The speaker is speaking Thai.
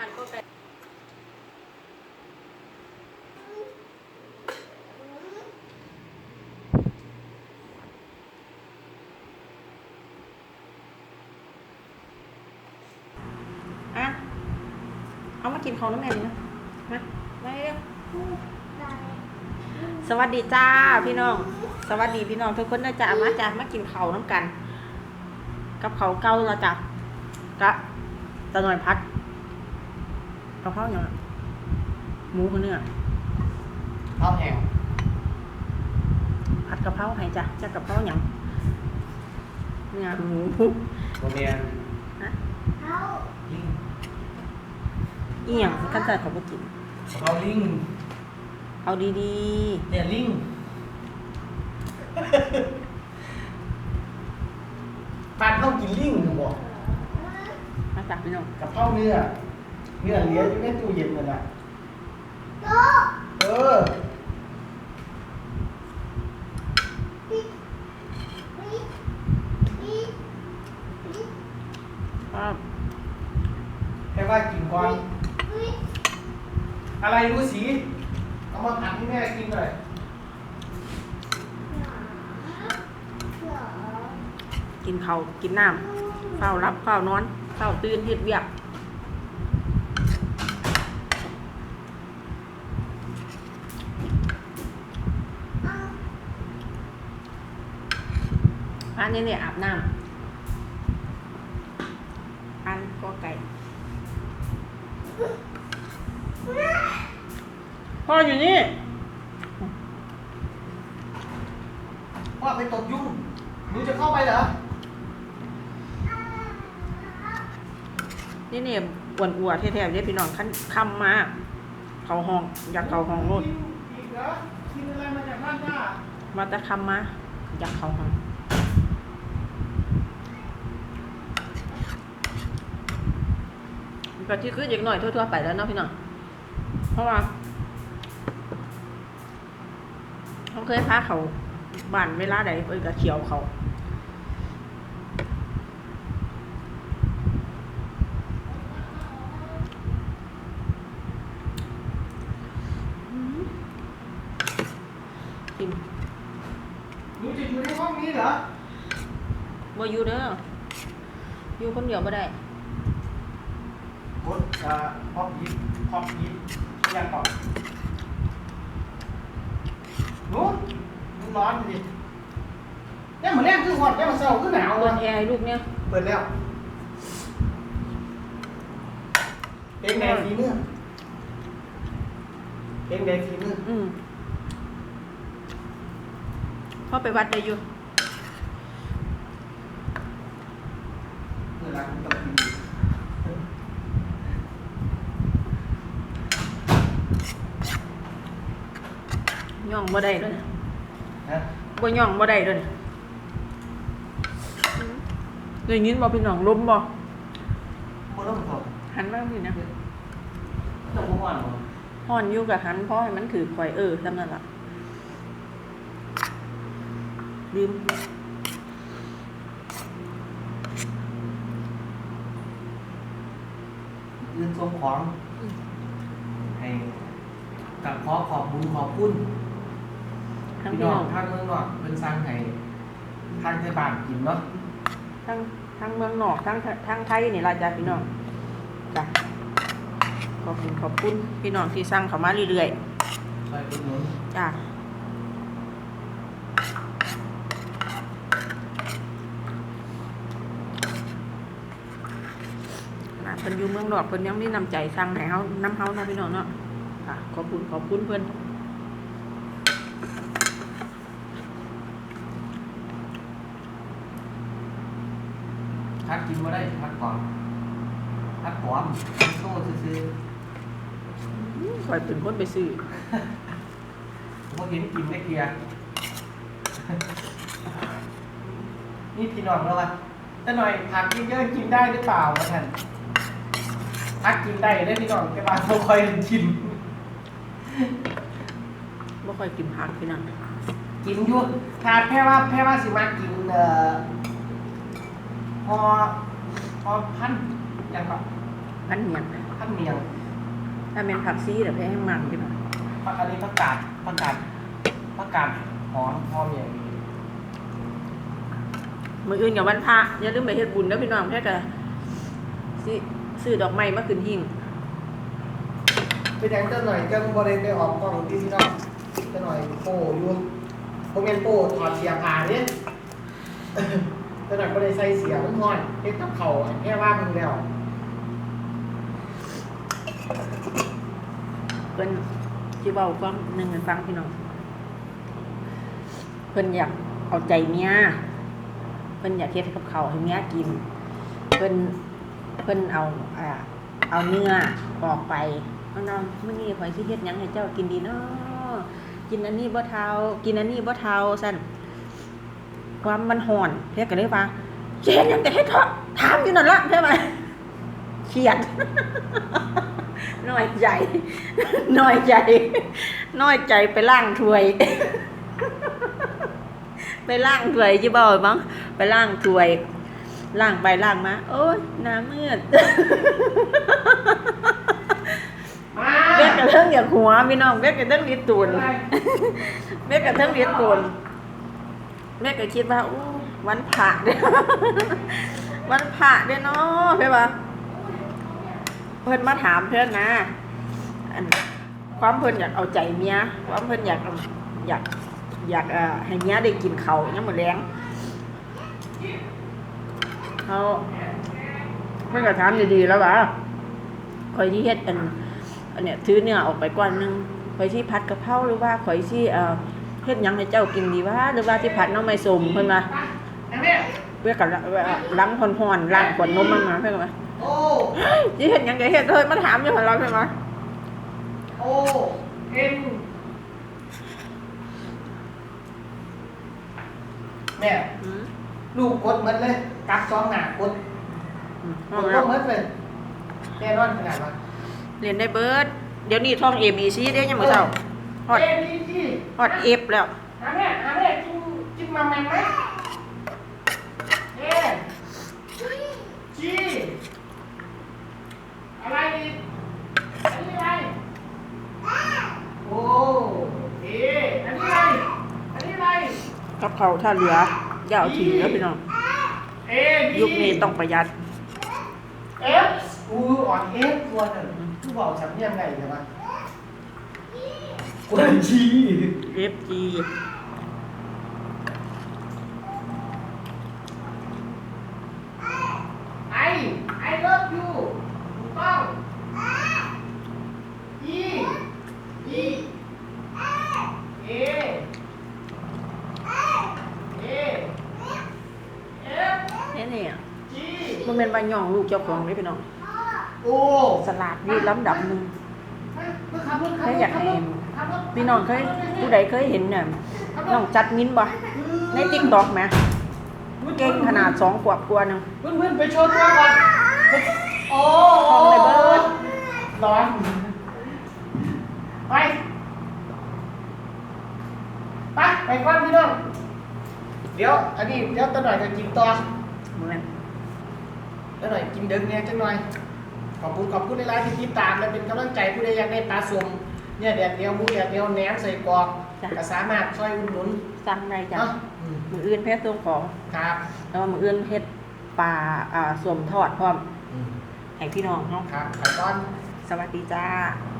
อ่านก็ไก่อะ เอามากินของน้ำแม่นี่นะมามาเร็วสวัสดีจ้าพี่น้อง สวัสดีพี่น้องทุกคนนะจ้ามาจ้ามากินเขาน้ำกัน กับเขาเก่าเราจ้ะกะตะหน่อยพัด กะเพราอย่างอะหมูกับเนื้อข้าวแห้งผัดกะเพราให้จ้ะจะกะเพราอย่างเนื้อหมูโรงเรียนฮะลิงอีหยังกันใจเขาบ่กินข้าวลิงเอาดีเนี่ยลิงปานต้องกินลิงถูกบอกๆมาจ้ะพี่น้องกับข้าวเนื้อ เนื้อเหลี้ยอยู่ในตู้เย็นนั่นแหละเออครับแค่ว่ากินก่อนอะไรรู้สี เอามาผัดให้แม่กินหน่อยกินข้าวกินน้ำเฝ้ารับเฝ้านอนเฝ้าตื่นเฮ็ดเวียก อันนี้เนี่ยอาบน้ำอันก็ไก่พ่ออยู่นี่ว่าไปตบยุ่งหนูจะเข้าไปเหรอ นี่เนี่ยอ้วนอัวๆแท้ๆเนี่ยพี่น้องขั้นคำมาเขาห้องอยากเขาห้องโน่นอีกเหรอกินอะไรมาจากบ้านป้ามาแต่คำมาอยากเขาห้อง ก็ที่คือเด็กหน่อยทั่วๆไปแล้วเนาะพี่น้อง เพราะว่าเขาเคยพาเขาบ้านเวลาใดเอ้ยก็เขียวเขากินหนูจะอยู่ในห้องนี้เหรอบ่อยู่เด้อ อยู่คนเดียวบ่ได้ กดอ่าพอบยิบพอบยิบยังก่อนหนูหนูร้อนดิเนี่ยเหมือนแรกคือหอดเนี่ยมันเศร้าคือหนาวเปิเลดยแอร์ให้ลูกเนี่ยเปิดแล้วเป็นไงฝีมือเป็นไงฝีมืออืมพ่อไปวัดได้อยู่ เวลาคุณต้องกิน ย่องบ่ได้ด้วยเนี่ยฮะบ่ย่องบ่ได้ด้วยเนี่ยได้ยินบ่พี่น้องลมบ่คนต้องตอบหันมาพี่นะต้องพูดว่าหนูฮ้อนอยู่กับหันเพราะให้มันถือข่อยเออจำนั่นล่ะลืมยืนทรงของให้กับขอขอบบุญขอบคุณ ทั้งพี่พี่น้น้อองงทางเมืองนอกเป็นสร้างให้ทางเทศบาลกินเนาะทั้งทั้งเมืองนอกทั้งทั้งไทยนี่ล่ะจ้ะพี่น้องจ้ะขอบคุณขอบคุณพี่น้องที่สั่งเข้ามาเรื่อยช่วยอุดหนุนๆจ้ะนะเพิ่นอยู่เมืองนอกเพิ่นยังมีน้ำใจสั่งให้เฮาน้ำเฮาเนาะพี่น้องเนาะค่ะขอบคุณขอบคุณเพิ่น ทักกินมาได้ทักก่อนทักหอมโซ่ซื้อคอยเป็นคนไปซื้อๆพวกเห็นกินได้เกลียร์นี่พี่น้องแล้ววะแต่หน่อยผักเยอะๆกินได้หรือเปล่าวะท่านทักกินได้ได้พี่น้องแต่ว่าไม่ค่อยชิมบ่ค่อยกินผักพี่น้องกินอยู่ถ้าแค่ว่าแค่ว่าสิมากินเอ่อพ อพอพันอย่างแบบพันเมียงพันเมียง ถ้าเป็นผักซีแต่แพ้ให้มันพี่น้องผักอันนี้ผักกาดผักกาดผักกาดหอมหอมอย่างมืออื่นกับวันพระอย่าลืมไปเฮ็ดบุญนะพี่น้องแค่กะสิซื้อดอกไม้มาขึ้นหิ้งไปแดงเจ้าหน่อยเจ้าบริเวณไปออกกล้องที่พี่น้องเจ้าหน่อยโป้อยู่โมเมนโป้ถอดเสียผ่าเนี่ย เจ้าหน่อยบริใส่เสียมันห้อนเฮ็ดกับเขาแค่ว่ามึงแล้วเพิ่นที่เว้าฟังหนึ่งฟังพี่น้องเพิ่นอยากเอาใจเมียเพิ่นอยากเฮ็ดกับเขาให้เมียกิน เพิ่นเพิ่นเอาอ่าเอาเนื้อออกไปเอาน้องมื้อนี้ข่อยสิเฮ็ดหยังให้เจ้ากินดีเนาะกินอันนี้บ่เทากินอันนี้บ่เทาซั่น ความมันห่อนเพิ่นก็เลยว่าสิเฮ็ดหยังแต่เฮ็ดเถอะถามอยู่นั่นล่ะเพิ่นว่าเครียดน้อยใจน้อยใจน้อยใจไปล่างถ้วย ไปล่างถ้วยจีบ่อยมั้งไปล่างถ้วยล่างไปล่างมาโอ้ยหน้ามืดมาเบ็ดกระเทิงอย่างหัวพี่น้องเบ็ดกระเทิงลิดตูนอะไรเบ็ดกระเทิงลิดตูน เบ็ดก็คิดว่าอู้วันพระเด้อวันพระเด้อเนาะเพื่อนว่าเพิ่อนมาถามเพื่อนนะอันความเพิ่อนอยากเอาใจเมียความเพิ่อนอยากอยากอยากเออให้เมียได้กินเขาวยังหมดแรงเขาเพิ่อนก็ถามดีๆแล้วว่าคอยที่เฮ็ดอันอันเนี้ยถือเนื้อออกไปก่อนนึงข่อยที่ผัดกะเพราหรือว่าข่อยที่เอ่อ เฮ็ดหยังให้เจ้ากินดีว่าหรือว่าที่ผัดหน้องไม้สมเพิ่นว่าแม่แม่เพื่อกับล้างพอนๆล้างขวดนมมันมาเพิ่นว่าโอ้สิเฮ็ดหยังก็เฮ็ดเฮ้ยมาถามอยู่หั่นเราเพิ่นว่าโอ้เอ็นแม่อืมลูกกดหมดเลยกัดสองหน้ากดอืมกดก็หมดเลยแน่นอนขนาดว่าเรียนได้เบิดเดี๋ยวนี้ท่อง ABC เด้ยังมื้อเช้า ฮอดเอ็นนี่ที่ฮอด F แล้วหาแม่หาแม่กินกินมาแมงไหมเอ็นจีอะไรอีกอันนี้อะไรโอ้เออันนี้อะไรอันนี้อะไรกับเขาวถ้าเหลืออย่าเอาทิ้งเด้อพี่น้องเอดียุคนี้ต้องประหยัดเอฟอูอ่อนเอฟตัวหนึ่งทุกบอกฉันยังไงใช่ไหม กวนจี FG ไอไอเลิฟยูถูกต้องอีอีเอเอเอฟนี่นี่จีมันเป็นใบย่องลูกเจ้าของเด้อพี่น้องโอ้สลากอยู่ลำดับหนึงขับรถขับรถเคยอยากให้ขับรถ พี่น้องเคยผู้ใดเคยเห็นเนี่ยน้องจัดมินบ่ใน TikTok แหมเก่งขนาดสองขวบกว่าหนึงเพื่อนเพื่อนๆไปโชว์ตัวก่อนโอ้ทองเลยเบิดร้อนไปไปไปก่อนพี่น้องเดี๋ยวอันนี้เดี๋ยวตะหน่อยจะกินต่อเหมือนตะหน่อยกินเดินเนี่ยจังหน่อยขอบคุณขอบคุณในไลน์ที่ติดตามและเป็นกำลังใจผู้ใดอยากได้ปลาสม เนี่ยแดดเดียวหมูแดดเดียวแหนมใส่กรอกก็สามารถช่วยอุดหนุนสั่งได้จ้ะเนาะอืมมืออื่นเพชรส่งของครับแล้วมืออื่นเพชรปลาอ่าสวมทอดพร้อมอืมให้พี่น้องเนาะครับไปก่อน สวัสดีจ้าค